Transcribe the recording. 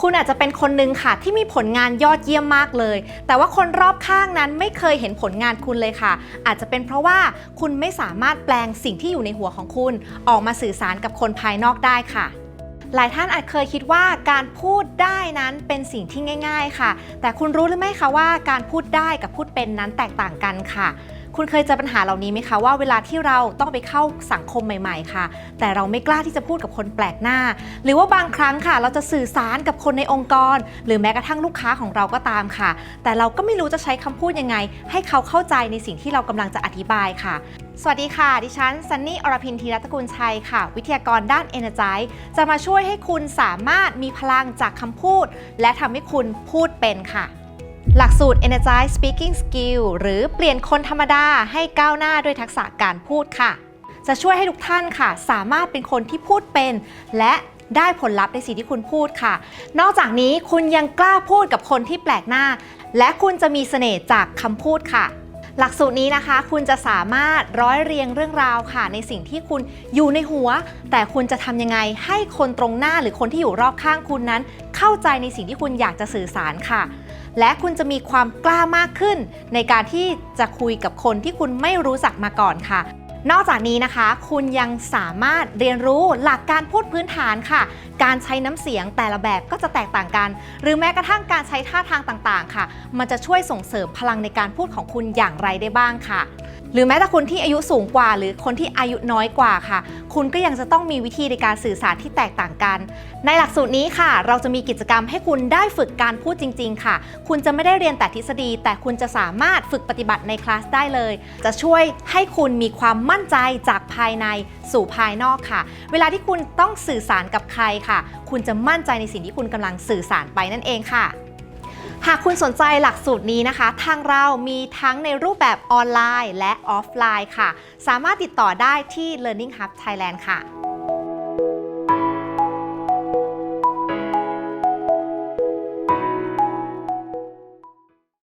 คุณอาจจะเป็นคนหนึ่งค่ะที่มีผลงานยอดเยี่ยมมากเลย แต่ว่าคนรอบข้างนั้นไม่เคยเห็นผลงานคุณเลยค่ะ อาจจะเป็นเพราะว่าคุณไม่สามารถแปลงสิ่งที่อยู่ในหัวของคุณ ออกมาสื่อสารกับคนภายนอกได้ค่ะ หลายท่านอาจเคยคิดว่าการพูดได้นั้นเป็นสิ่งที่ง่าย ๆ ค่ะ แต่คุณรู้หรือไม่คะว่าการพูดได้กับพูดเป็นนั้นแตกต่างกันค่ะ คุณเคยเจอปัญหาเหล่านี้ไหมคะว่าเวลาที่เราต้องไปเข้าสังคมใหม่ ๆ ค่ะ แต่เราไม่กล้าที่จะพูดกับคนแปลกหน้า หรือว่าบางครั้งค่ะ เราจะสื่อสารกับคนในองค์กร หรือแม้กระทั่งลูกค้าของเราก็ตามค่ะ แต่เราก็ไม่รู้จะใช้คำพูดยังไง ให้เขาเข้าใจในสิ่งที่เรากำลังจะอธิบายค่ะสวัสดีค่ะ ดิฉันซันนี่อรพินธีรัตกุลชัยค่ะ วิทยากรด้าน Energize จะมาช่วยให้คุณสามารถมีพลังจากคำพูด และทำให้คุณพูดเป็นค่ะ หลักสูตร Energize Speaking Skill หรือเปลี่ยนคนธรรมดาให้ก้าวหน้าด้วยทักษะการพูดค่ะ จะช่วยให้ทุกท่านค่ะ สามารถเป็นคนที่พูดเป็น และได้ผลลัพธ์ในสิ่งที่คุณพูดค่ะ นอกจากนี้คุณยังกล้าพูดกับคนที่แปลกหน้า และคุณจะมีเสน่ห์จากคำพูดค่ะ หลักสูตรนี้นะคะ คุณจะสามารถร้อยเรียงเรื่องราวค่ะ ในสิ่งที่คุณอยู่ในหัว แต่คุณจะทำยังไงให้คนตรงหน้าหรือคนที่อยู่รอบข้างคุณนั้น เข้าใจในสิ่งที่คุณอยากจะสื่อสารค่ะ และคุณจะมีความกล้ามากขึ้น ในการที่จะคุยกับคนที่คุณไม่รู้จักมาก่อนค่ะ นอกจากนี้นะคะ คุณยังสามารถเรียนรู้หลักการพูดพื้นฐานค่ะ การใช้น้ำเสียงแต่ละแบบก็จะแตกต่างกัน หรือแม้กระทั่งการใช้ท่าทางต่างๆ ค่ะ มันจะช่วยส่งเสริมพลังในการพูดของคุณอย่างไรได้บ้างค่ะ หรือแม้แต่คนที่อายุสูงกว่า หรือคนที่อายุน้อยกว่าค่ะ คุณก็ยังจะต้องมีวิธีในการสื่อสารที่แตกต่างกัน ในหลักสูตรนี้ค่ะ เราจะมีกิจกรรมให้คุณได้ฝึกการพูดจริง ๆ ค่ะ คุณจะไม่ได้เรียนแต่ทฤษฎี แต่คุณจะสามารถฝึกปฏิบัติในคลาสได้เลย จะช่วยให้คุณมีความมั่นใจจากภายในสู่ภายนอกค่ะ เวลาที่คุณต้องสื่อสารกับใครค่ะ คุณจะมั่นใจในสิ่งที่คุณกำลังสื่อสารไปนั่นเองค่ะ หากคุณสนใจหลักสูตรนี้นะคะ ทางเรามีทั้งในรูปแบบออนไลน์และออฟไลน์ค่ะ สามารถติดต่อได้ที่ Learning Hub Thailand ค่ะ